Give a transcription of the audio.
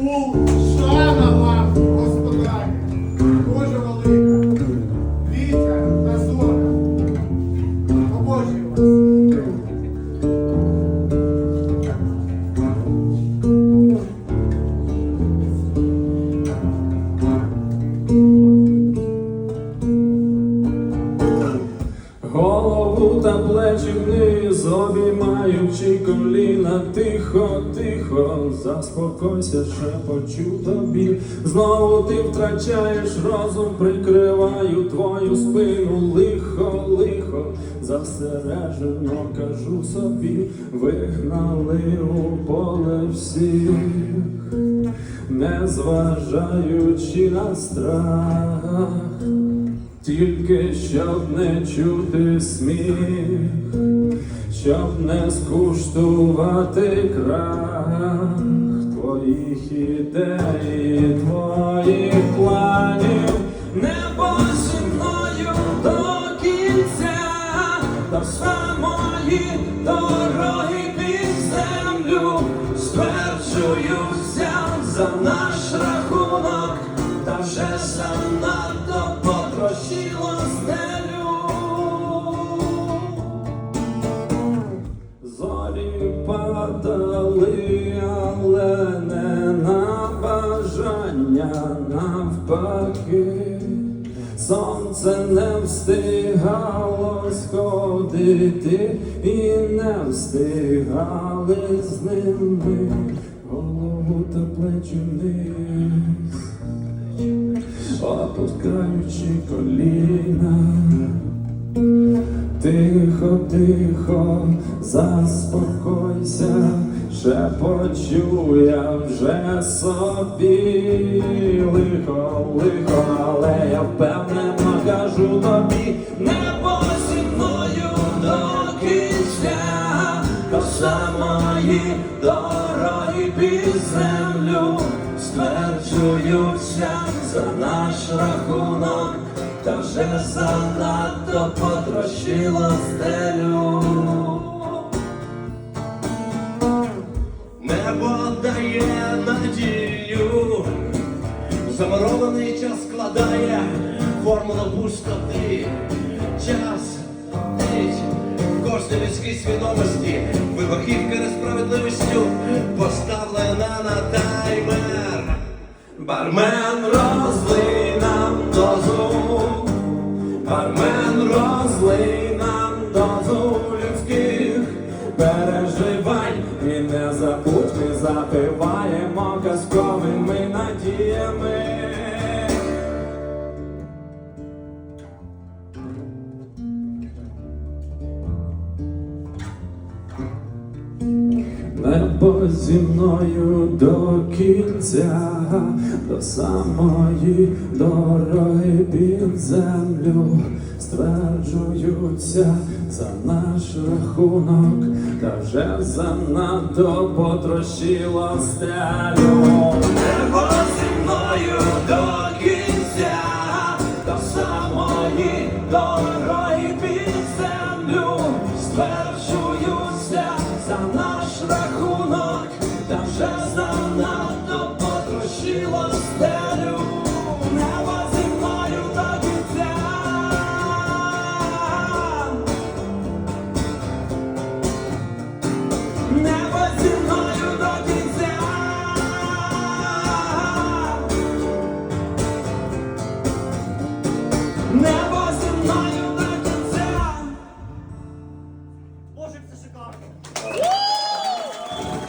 Шана вам, господарі, дуже велика. вітя та зоря. Побожую вас. Плечі вниз, обіймаючи коліна, тихо, тихо, заспокойся, шепочу тобі. Знову ти втрачаєш розум, прикриваю твою спину, лихо, лихо, застережено кажу собі, вигнали у поле всіх, не зважаючи на страх. Тільки щоб не чути сміх, щоб не скуштувати крах твоїх ідей, твоїх планів, падали, але не на бажання навпаки. Сонце не встигало сходити і не встигали з ними голову та плечі вниз опускаючи коліна. Тихо, тихо, заспокойся, шепочу я вже собі. Лихо, лихо, але я впевнено кажу тобі, небо зі мною до кінця, до самої дороги під землю, стверджуюся за наш рахунок, та вже занадто потрощило стелю. Надію, заморований час складає формула пустоти. Час летить в кожній людській свідомості, вибахівка несправедливістю поставлена на таймер. Бармен розлий Небо зі мною до кінця, до самої дороги під землю стверджуються за наш рахунок, та вже занадто потрощило стелю. Небо зі мною наш рахунок, та вже потрощило